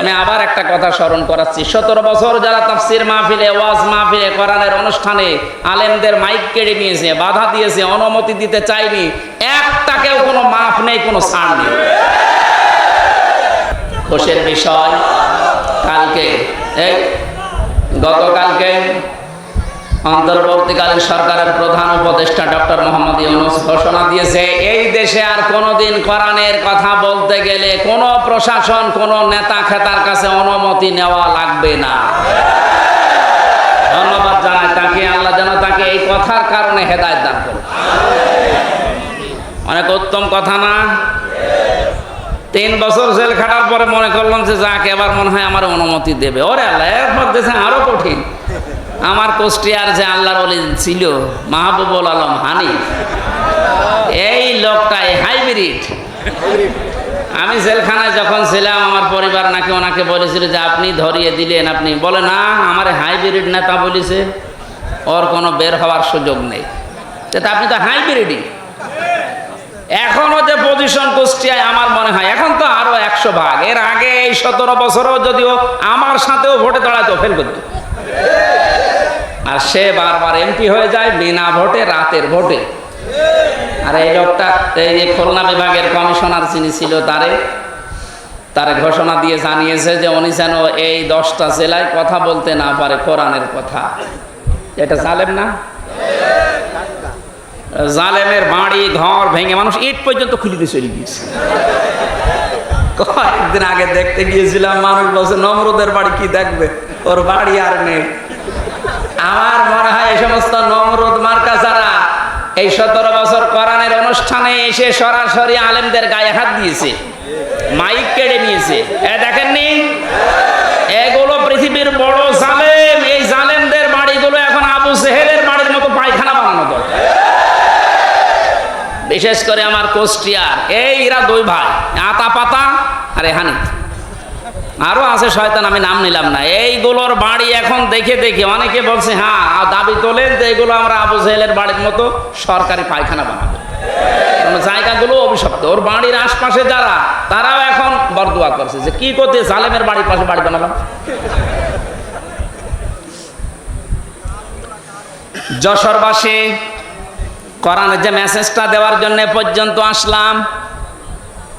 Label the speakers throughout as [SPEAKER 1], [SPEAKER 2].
[SPEAKER 1] আমি আবার একটা কথা স্মরণ করাচ্ছি। সতেরো বছর যারা তাফসির মাহফিলে, ওয়াজ মাহফিলে, কোরআনের অনুষ্ঠানে আলেমদের মাইক কেড়ে নিয়েছে, বাধা দিয়েছে, অনুমতি দিতে চাইনি একটাকেও কোনো মাফ নেই, কোনো ছাড় নেই। খুশের বিষয়, কালকে, এই, গতকালকে অন্তর্বর্তীকালীন সরকারের প্রধান উপদেষ্টা ডক্টর মোহাম্মদ ইউনুস ঘোষণা দিয়েছে, এই দেশে আর কোনোদিন কোরআনের কথা বলতে গেলে কোনো প্রশাসন, কোনো নেতা খেতার কাছে অনুমতি নেওয়া লাগবে না। ধন্যবাদ জানাই, তাকে আল্লাহ যেন তাকে এই কথার কারণে হেদায়ত দান করুন অনেক উত্তম কথা না? তিন বছর জেল খাটার পরে মনে করলাম যে যাক, এবার মনে হয় আমার অনুমতি দেবে। ওরে আল্লাহ, এরপর দেশে আরও কঠিন। আমার কুষ্টিয়ার যে আল্লাহর অলি ছিল, মাহবুবুল আলম হানি, এই লোকটাই হাইব্রিড। আমি জেলখানায় যখন ছিলাম, আমার পরিবার নাকি ওনাকে বলেছিল যে আপনি ধরিয়ে দিলেন, আপনি বলে, না, আমার হাইব্রিড নেতা বলেছে, ওর কোনো বের হওয়ার সুযোগ নেই। তো আপনি তো হাইব্রিডই। এখনও যে পজিশন কুষ্টিয়ায় আমার মনে হয়, এখন তো আরও একশো ভাগ। এর আগে এই সতেরো বছরও যদিও আমার সাথেও ভোটে দাঁড়াতো, ফেল করতো। আর সে বারবার এমপি হয়ে যায় বিনা ভোটে, রাতের ভোটে। আর এই লোকটা, এই যে খুলনা বিভাগের কমিশনার যিনি ছিল তারে, তার ঘোষণা দিয়ে জানিয়েছে যে উনি যেন এই দশটা জেলায় কথা বলতে না পারে কোরআনের কথা। এটা জালেম না? জালেমের বাড়ি, ঘর ভেঙে মানুষ ইট পর্যন্ত খুলে দিয়ে চলে গিয়েছে। কয়েকদিন আগে দেখতে গিয়েছিলাম, মানুষ বলছে, নমরুদের বাড়ি কি দেখবে? ওর বাড়ি আর নেই। আমার মনে হয় এই সমস্ত নমরুদ মার্কা যারা এই সতেরো বছর কোরআনের অনুষ্ঠানে এসে সরাসরি আলেমদের গায়ে হাত দিয়েছে, মাইক কেড়ে নিয়েছে। এ দেখেননি? এগুলো পৃথিবীর বড় জালেম, এই জালেমদের বাড়িগুলো এখন আবু সেহেলের বাড়ির মতো পায়খানা বানানো দরকার। বিশেষ করে আমার কোষ্টিয়ার, এই এরা দুই ভাই, আতা পাতা আরে হানি আরও আছে শয়তান, আমি নাম নিলাম না। এইগুলোর বাড়ি এখন দেখে দেখে অনেকে বলছে হ্যাঁ দাবি তোলেন যে এইগুলো আমরা আবু জেহেলের বাড়ির মতো সরকারি পায়খানা বানাবো। জায়গাগুলো অভিশপ্ত। ওর বাড়ির আশপাশে যারা, তারাও এখন বরদোয়া করছে যে, কি করতে, জালেমের বাড়ির পাশে বাড়ি বানালাম? যশোরবাসী, কোরআনের যে মেসেজটা দেওয়ার জন্য পর্যন্ত আসলাম।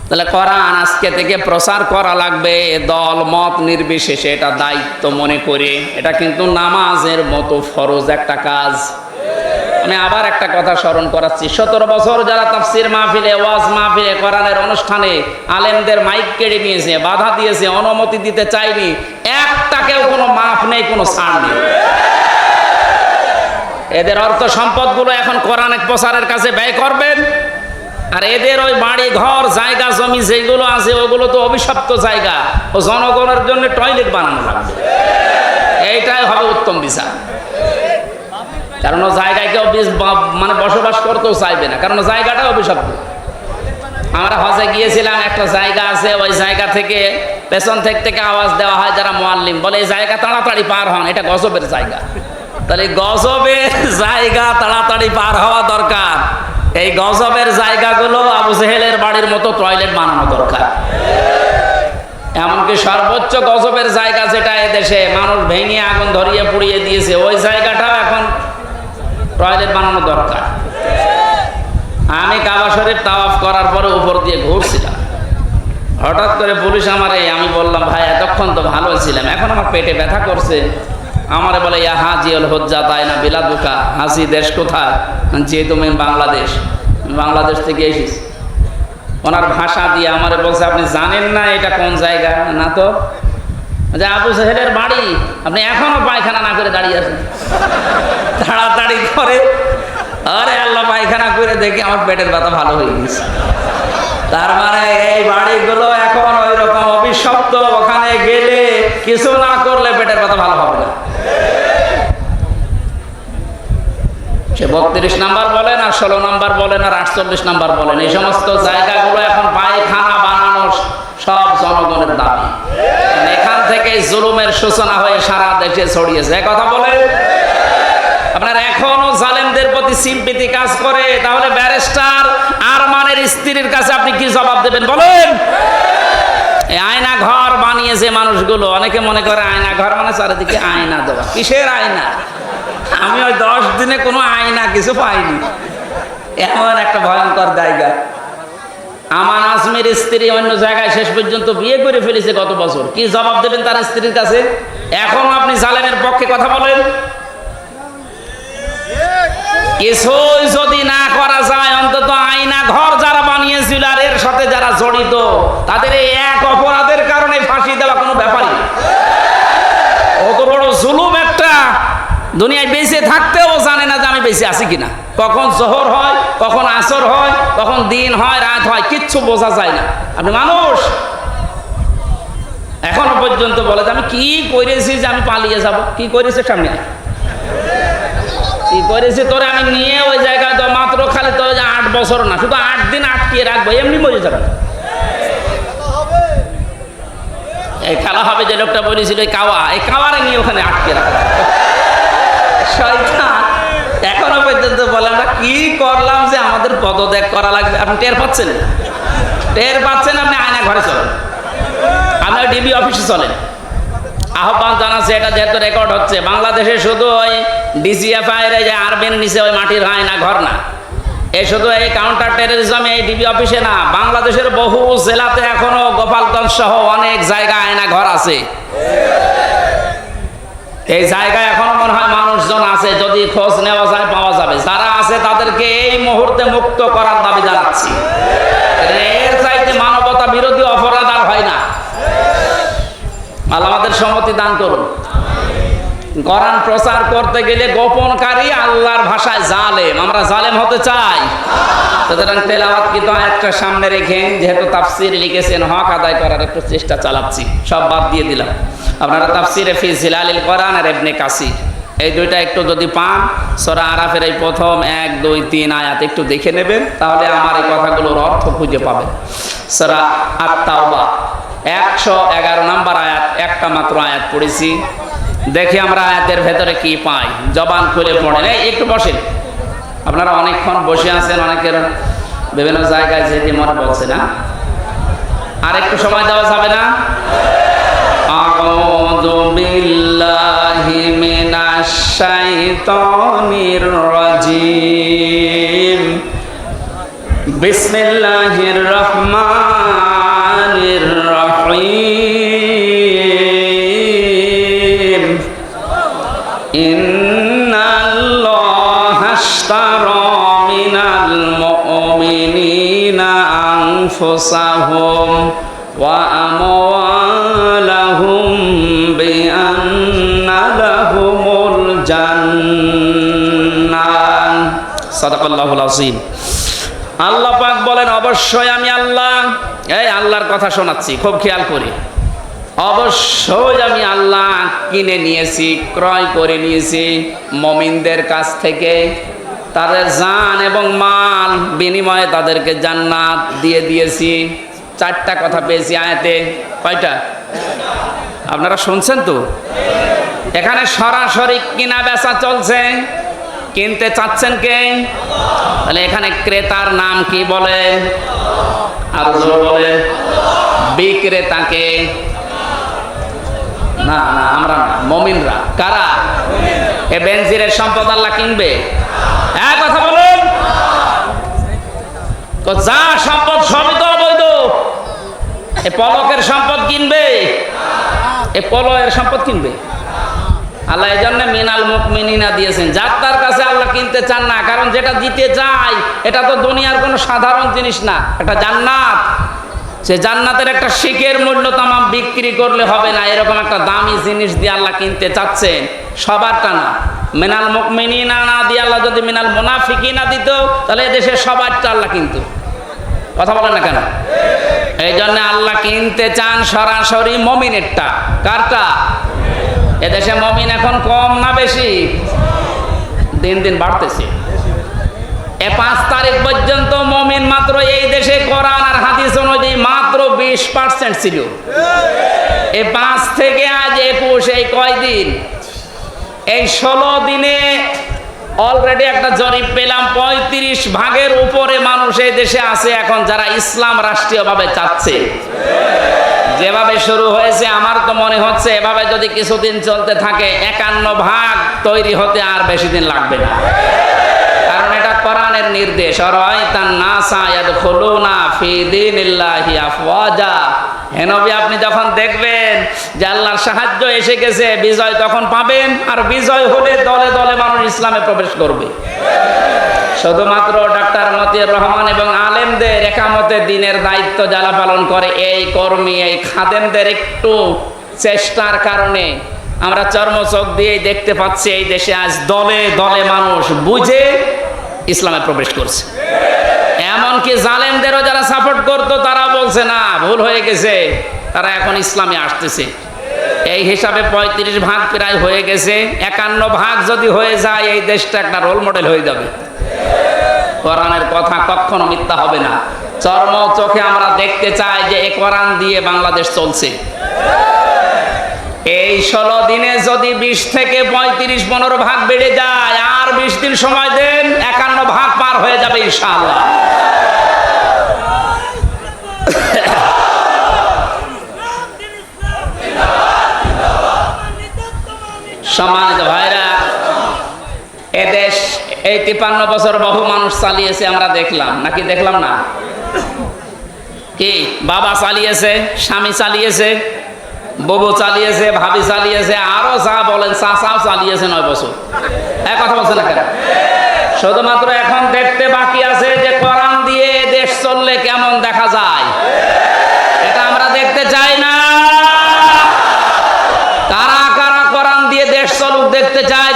[SPEAKER 1] তাহলে কোরআন আজকে থেকে প্রচার করা লাগবে, দল, মত নির্বিশেষে, এটা দায়িত্ব মনে করে। এটা কিন্তু নামাজের মতো ফরজ একটা কাজ। আমি আবার একটা কথা স্মরণ করাচ্ছি। সতেরো বছর যারা তাফসির মাহফিলে, ওয়াজ মাহফিলে, কোরআনের অনুষ্ঠানে আলেমদের মাইক কেড়ে নিয়েছে, বাধা দিয়েছে, অনুমতি দিতে চাইনি একটাকেও কোনো মাফ নেই, কোনো ছাড় নেই। এদের অর্থ সম্পদগুলো এখন কোরআনের প্রচারের কাছে ব্যয় করবেন। আর এদের ওই বাড়ি, ঘর, জায়গা, জমি যেগুলো আছে, ওগুলো তো অভিশপ্ত জায়গা। ও জনগণের জন্য টয়লেট বানানো লাগবে। এইটাই হবে উত্তম বিচার। কারণ ও জায়গায় কেউ মানে বসবাস করতেও চাইবে না। কারণ জায়গাটা অভিশপ্ত। আমরা হজে গিয়েছিলাম, একটা জায়গা আছে, ওই জায়গা থেকে পেছন থেকে থেকে আওয়াজ দেওয়া হয় যারা মোয়াল্লিম। বলে, এই জায়গা তাড়াতাড়ি পার হন, এটা গজবের জায়গা। তাহলে গজবের জায়গা তাড়াতাড়ি পার হওয়া দরকার। এই গজবের জায়গাগুলো আবু জেহেলের বাড়ির মতো টয়লেট বানানো দরকার। এমনকি সর্বোচ্চ গজবের জায়গা যেটা এদেশে মানুষ ভেঙে আগুন ধরিয়ে পুড়িয়ে দিয়েছে, ওই জায়গাটাও এখন টয়লেট বানানো দরকার। আমি কাবা শরীফ তাওয়াফ করার পরে উপর দিয়ে ঘুরছিলাম। হঠাৎ করে পুলিশ আমারে, আমি বললাম, ভাই, এতক্ষণ তো ভালো ছিলাম, এখন আমার পেটে ব্যথা করছে। আমারে বলে, ইয়া হাজিউল হজ্জা তাই না বিলাদুকা হাসি দেশ কোথায়? যে তুমি বাংলাদেশ বাংলাদেশ থেকে এসেছি। ওনার ভাষা দিয়ে আমার বলছে, আপনি জানেন না এটা কোন জায়গা? না তো। যে আবু সাহেবের বাড়ি, আপনি এখনও পায়খানা না করে দাঁড়িয়ে আছেন। তাড়াতাড়ি করে। আরে আল্লাহ, পায়খানা করে দেখি আমার পেটের ব্যথা ভালো হয়ে গেছে। তার মানে এই বাড়িগুলো এখন ওই রকম অভিশপ্ত, ওখানে গেলে কিছু না করলে পেটের ব্যথা ভালো হবে না। সে বত্রিশ নাম্বার বলেন আর ষোলো নাম্বার বলেন আর আটচল্লিশ নাম্বার বলেন এই সমস্ত জায়গাগুলো এখন পায়খানা বানানো সব জনগণের দাবি। এখান থেকে জুলুমের সূচনা হয়ে সারা দেশে ছড়িয়েছে। কথা বলে আপনার এখনও জালেমদের প্রতি সিম্পিতি কাজ করে, তাহলে ব্যারিস্টার আরমানের স্ত্রীর কাছে আপনি কি জবাব দেবেন বলেন? আয়না ঘর বানিয়ে বানিয়েছে মানুষগুলো। অনেকে মনে করে আয়না ঘর মানে চারিদিকে আয়না দেওয়া। কিসের আয়না? আমি ওই দশ দিনে কোনো আয়না কিছু পাইনি। এমন একটা ভয়ঙ্কর জায়গা। আমার আজমের স্ত্রী অন্য জায়গায় শেষ পর্যন্ত বিয়ে করে ফেলেছে গত বছর। কি জবাব দেবেন তার স্ত্রীর কাছে? এখনও আপনি জালেমের পক্ষে কথা বলেন? কিছুই যদি না করা যায়, অন্তত আয়না ঘর যারা বানিয়েছিল আর এর সাথে যারা জড়িত, তাদের এই এক অপরাধের কারণে ফাঁসি দেওয়া কোনো ব্যাপারই। অত বড় জুলুম একটা। দুনিয়ায় বেঁচে থাকতেও জানে না যে আমি বেঁচে আছি কিনা। কখন জোহর হয়, কখন আসর হয়, কখন দিন হয়, রাত হয়, কিচ্ছু বোঝা যায় না। আপনি মানুষ। এখনও পর্যন্ত বলে যে আমি কি করেছি যে আমি পালিয়ে যাব? কি করেছে সামনে? কি করেছি তোরে আমি নিয়ে ওই জায়গায় তো মাত্র খালি তোর আট বছর না, শুধু আট দিন আটকে রাখব, এমনি মরে যাবে। এই খেলা হবে যে লোকটা বলেছিল কাওয়া, এই কাওয়ারে নিয়ে ওখানে আটকে রাখা। শয়তান। এখনও পর্যন্ত বলে আমরা কি করলাম যে আমাদের পদত্যাগ করা লাগবে? আপনি টের পাচ্ছেন? টের পাচ্ছেন আপনি আয়না ঘরে চলেন। আপনার ডিবি অফিসে চলেন। আহ্বান জানাচ্ছে, এটা যেহেতু রেকর্ড হচ্ছে। বাংলাদেশে শুধু ওই ডিসিএফআই যে আরবেন নিচে ওই মাটির আয়না ঘর না। এই শুধু এই কাউন্টার টেরোরিজম এই ডিবি অফিসে না, বাংলাদেশের বহু জেলাতে এখনও গোপালগঞ্জ সহ অনেক জায়গা আয়না ঘর আছে। এই জায়গায় এখনও মনে হয় মানুষজন আছে, যদি খোঁজ নেওয়া যায়, পাওয়া যাবে। যারা আছে তাদেরকে এই মুহূর্তে মুক্ত করার দাবি জানাচ্ছি। এর চাইতে মানবতা বিরোধী অপরাধ আর হয় না। আমাদের সম্মতি দান করুন। কোরআন প্রচার করতে গেলে গোপনকারী আল্লাহর ভাষায় জালেম। আমরা জালেম হতে চাই। সুতরাং তেলাওয়াত কিন্তু একটা সামনে রেখে, যেহেতু তাফসির লিখেছেন, হক আদায় করার একটু চেষ্টা চালাচ্ছি। সব বাদ দিয়ে দিলাম। আপনারা তাফসিরে ফি জিলালিল কোরআন আর এবনে কাসির। এই দুইটা একটু যদি পান, সরা আরাফের এই প্রথম এক, দুই, তিন আয়াত একটু দেখে নেবেন, তাহলে আমার এই কথাগুলোর অর্থ খুঁজে পাবেন। সরা আত্মাওবা একশো এগারো নাম্বার আয়াত, একটা মাত্র আয়াত পড়েছি। দেখি আমরা আয়াতের ভেতরে কি পাই জবান খুলে পড়েন এই একটু বসেন আপনারা অনেকক্ষণ বসে আছেন অনেকের বিভিন্ন জায়গায় যেতে মনে বলছে না আর একটু সময় দেওয়া যাবে না أعوذ بالله من الشيطان الرجيم بسم الله الرحمن أنفسهم وأموالهم بأن لهم الجنة صدق الله العظيم আল্লাহ পাক বলেন অবশ্যই আমি আল্লাহ এই আল্লাহর কথা শোনাচ্ছি খুব খেয়াল করি অবশ্যই আমি আল্লাহ কিনে নিয়েছি ক্রয় করে নিয়েছি মমিনদের কাছ থেকে তাদের জান এবং মাল বিনিময়ে তাদেরকে জান্নাত দিয়ে দিয়েছি। চারটা কথা পেয়েছি আয়াতে। কয়টা? আপনারা শুনছেন তো? এখানে সরাসরি কিনা বেচা চলছে। কিনতে চাচ্ছেন কে? তাহলে এখানে ক্রেতার নাম কি বলে? আর বলে। বিক্রেতাকে না না, আমরা না, মমিনরা। কারা? এ বেনজিরের সম্পদ আল্লাহ কিনবে। হ্যাঁ কথা বলুন। যা সম্পদ সবই তো অবৈধ। এ পলকের সম্পদ কিনবে। এ পলয়ের সম্পদ কিনবে। আল্লাহ এই জন্য মিনাল মুকমিনা দিয়েছেন। যার তার কাছে আল্লাহ কিনতে চান না, কারণ যেটা দিতে চাই এটা তো দুনিয়ার কোনো সাধারণ জিনিস না একটা জান্নাত। সে জান্নাতের একটা শিখের মূল্য তামাম বিক্রি করলে হবে না। এরকম একটা দামি জিনিস দিয়ে আল্লাহ কিনতে চাচ্ছেন সবারটা না মিনাল মুকমিনা না দিয়ে আল্লাহ যদি মিনাল মোনাফিকি না দিত, তাহলে এদেশে সবারটা আল্লাহ কিন্তু। কথা বলেন না কেন? এই জন্য আল্লাহ কিনতে চান সরাসরি মমিনেরটা। কারটা? এদেশে মমিন এখন কম না বেশি? দিন দিন বাড়তেছে। এ পাঁচ তারিখ পর্যন্ত মমিন মাত্র এই দেশে কোরআন আর হাদিস পার্সেন্ট ছিল এই পাঁচ থেকে আজ একুশ এই কয়দিন এই ষোলো দিনে অলরেডি একটা জরিপ পেলাম, পঁয়ত্রিশ ভাগের উপরে মানুষ এই দেশে আছে এখন যারা ইসলাম রাষ্ট্রীয়ভাবে চাচ্ছে। যেভাবে শুরু হয়েছে, আমার তো মনে হচ্ছে এভাবে যদি কিছুদিন চলতে থাকে, একান্ন ভাগ তৈরি হতে আর বেশি দিন লাগবে না। কারণ এটা কোরআনের নির্দেশ অরাইতান নাসা ইয়াদখুলুনা ফি দীনিল্লাহি আফওয়াজা। হে নবী, আপনি যখন দেখবেন যে আল্লাহর সাহায্য এসে গেছে, বিজয় তখন পাবেন, আর বিজয় হলে দলে দলে মানুষ ইসলামে প্রবেশ করবে। শুধুমাত্র ডাক্তার মতিউর রহমান এবং আলেমদের একামতে দিনের দায়িত্ব যারা পালন করে, এই কর্মী, এই খাদেমদের একটু চেষ্টার কারণে আমরা চর্মচোখ দিয়েই দেখতে পাচ্ছি, এই দেশে আজ দলে দলে মানুষ বুঝে ইসলামে প্রবেশ করছে। এমনকি জালেমদেরও যারা সাপোর্ট করতো, তারা বলছে, না, ভুল হয়ে গেছে। তারা এখন ইসলামে আসতেছে। এই হিসাবে পঁয়ত্রিশ ভাগ প্রায় হয়ে গেছে। একান্ন ভাগ যদি হয়ে যায়, এই দেশটা একটা রোল মডেল হয়ে যাবে। কোরআনের কথা কখনো মিথ্যা হবে না। চর্ম চোখে আমরা দেখতে চাই যে এ কোরআন দিয়ে বাংলাদেশ চলছে। এই ষোলো দিনে যদি বিশ থেকে পঁয়ত্রিশ পনেরো ভাগ বেড়ে যায়, আর বিশ দিন সময় দেন, একান্ন ভাগ পার হয়ে যাবে ইনশাআল্লাহ। সম্মানিত ভাইরা এদেশ এই তিপান্ন বছর বহু মানুষ চালিয়েছে, আমরা দেখলাম। নাকি দেখলাম না? কি? বাবা চালিয়েছে, স্বামী চালিয়েছে ববু চালিয়েছে, ভাবি চালিয়েছে, আরও চা বলেন চা চাও চালিয়েছে নয় বছর। এক কথা বলছে না কেন? শুধুমাত্র এখন দেখতে বাকি আছে যে কোরআন দিয়ে দেশ চললে কেমন দেখা যায়। এটা আমরা দেখতে চাই না। কারা কারা কোরআন দিয়ে দেশ চলুক দেখতে চাই